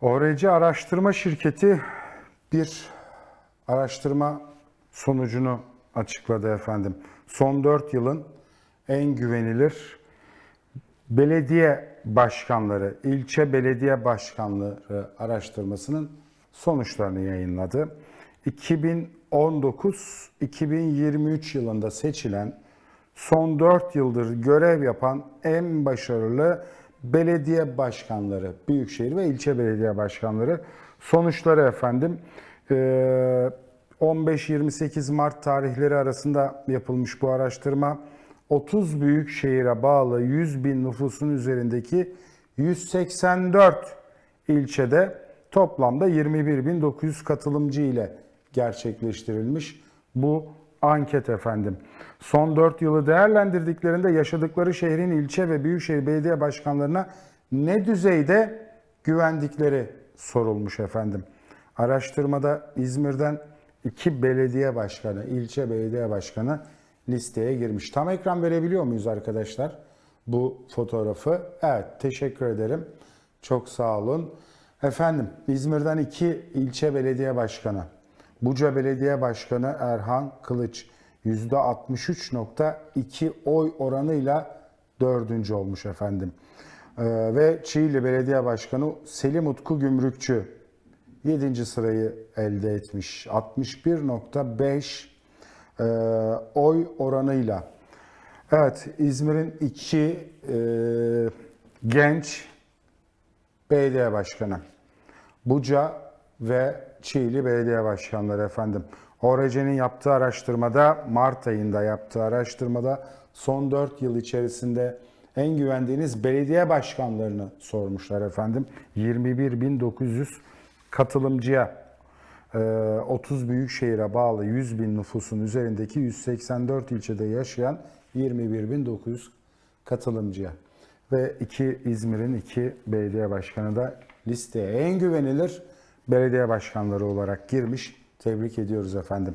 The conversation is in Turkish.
ORC Araştırma Şirketi bir araştırma sonucunu açıkladı efendim. Son 4 yılın en güvenilir belediye başkanları, ilçe belediye başkanları araştırmasının sonuçlarını yayınladı. 2019-2023 yılında seçilen son 4 yıldır görev yapan en başarılı belediye başkanları, büyükşehir ve ilçe belediye başkanları sonuçları efendim. Ee, 15-28 Mart tarihleri arasında yapılmış bu araştırma 30 büyük şehire bağlı 100 bin nüfusun üzerindeki 184 ilçede toplamda 21.900 katılımcı ile gerçekleştirilmiş bu anket efendim. Son 4 yılı değerlendirdiklerinde yaşadıkları şehrin ilçe ve büyükşehir belediye başkanlarına ne düzeyde güvendikleri sorulmuş efendim. Araştırmada İzmir'den iki belediye başkanı, ilçe belediye başkanı listeye girmiş. Tam ekran verebiliyor muyuz arkadaşlar bu fotoğrafı? Evet, teşekkür ederim. Çok sağ olun. Efendim, İzmir'den iki ilçe belediye başkanı. Buca Belediye Başkanı Erhan Kılıç %63.2 oy oranıyla dördüncü olmuş efendim. Ee, ve Çiğli Belediye Başkanı Selim Utku Gümrükçü 7. sırayı elde etmiş. 61.5 e, oy oranıyla. Evet, İzmir'in iki e, genç belediye başkanı. Buca ve Çiğli belediye başkanları efendim. ORC'nin yaptığı araştırmada, Mart ayında yaptığı araştırmada son 4 yıl içerisinde en güvendiğiniz belediye başkanlarını sormuşlar efendim. 21.900 katılımcıya e, 30 büyük şehire bağlı 100 bin nüfusun üzerindeki 184 ilçede yaşayan 21.900 katılımcıya ve iki İzmir'in iki belediye başkanı da listeye en güvenilir belediye başkanları olarak girmiş. Tebrik ediyoruz efendim.